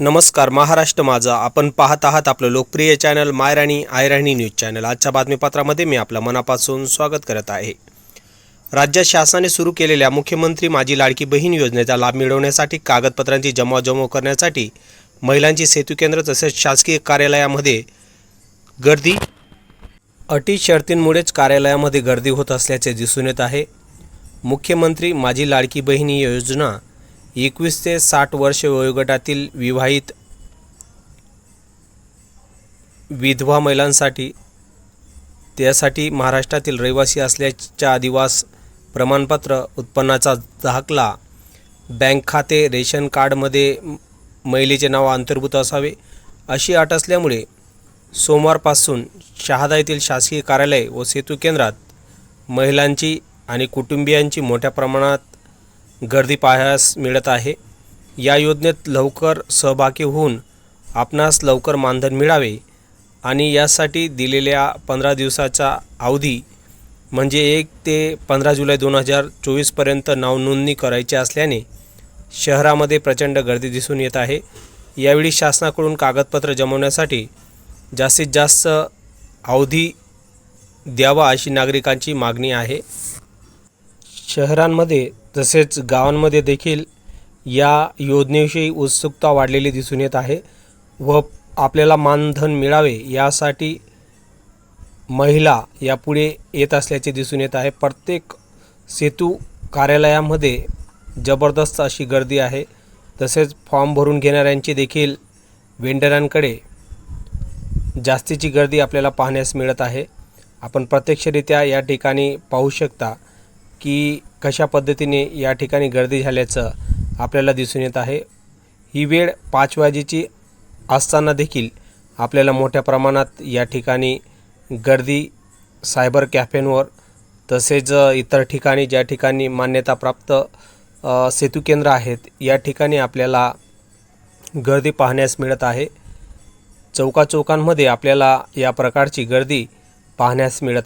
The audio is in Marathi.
नमस्कार महाराष्ट्र माझा. आपण पाहत आहात आपलं लोकप्रिय चॅनल मायराणी आयराणी न्यूज चॅनल. आजच्या बातमीपत्रामध्ये मी आपलं मनापासून स्वागत करत आहे. राज्य शासनाने सुरू केलेल्या मुख्यमंत्री माझी लाडकी बहीण योजनेचा लाभ मिळवण्यासाठी कागदपत्रांची जमवाजमव करण्यासाठी महिलांची सेतू केंद्र तसेच शासकीय कार्यालयामध्ये गर्दी. अटी शर्तींमुळेच कार्यालयामध्ये गर्दी होत असल्याचे दिसून येत आहे. मुख्यमंत्री माझी लाडकी बहीण योजना एकवीस ते साठ वर्ष वयोगटातील विवाहित विधवा महिलांसाठी त्यासाठी महाराष्ट्रातील रहिवासी असल्याच्या आदिवास प्रमाणपत्र उत्पन्नाचा दाखला बँक खाते रेशन कार्डमध्ये महिलेचे नाव अंतर्भूत असावे अशी अट असल्यामुळे सोमवारपासून शहादा येथील शासकीय कार्यालय व सेतू केंद्रात महिलांची आणि कुटुंबियांची मोठ्या प्रमाणात गर्दी पाहायस मिळत आहे. या योजनेत लवकर सहभागी होऊन आपणास लवकर मानधन मिळावे आणि यासाठी दिलेल्या पंधरा दिवसाचा अवधी म्हणजे एक ते पंधरा जुलै दोन हजार चोवीसपर्यंत नावनोंदणी करायची असल्याने शहरामध्ये प्रचंड गर्दी दिसून येत आहे. यावेळी शासनाकडून कागदपत्र जमवण्यासाठी जास्तीत जास्त अवधी द्यावा अशी नागरिकांची मागणी आहे. शहरांमध्ये तसेच गावांमध्ये देखील या योजनेविषयी उत्सुकता वाढलेली दिसून येत आहे व आपल्याला मानधन मिळावे यासाठी महिला यापुढे येत असल्याचे दिसून येत आहे. प्रत्येक सेतू कार्यालयामध्ये जबरदस्त अशी गर्दी आहे. तसेच फॉर्म भरून घेणाऱ्यांची देखील वेंडरांकडे जास्तीची गर्दी आपल्याला पाहण्यास मिळत आहे. आपण प्रत्यक्षरित्या या ठिकाणी पाहू शकता की कशा पद्धतीने या ठिकाणी गर्दी झाल्याचं आपल्याला दिसून येत आहे. ही वेळ पाच वाजेची असताना देखील आपल्याला मोठ्या प्रमाणात या ठिकाणी गर्दी सायबर कॅफेंवर तसेच इतर ठिकाणी ज्या ठिकाणी मान्यताप्राप्त सेतू केंद्र आहेत या ठिकाणी आपल्याला गर्दी पाहण्यास मिळत आहे. चौकाचौकांमध्ये आपल्याला या प्रकारची गर्दी पाहण्यास मिळत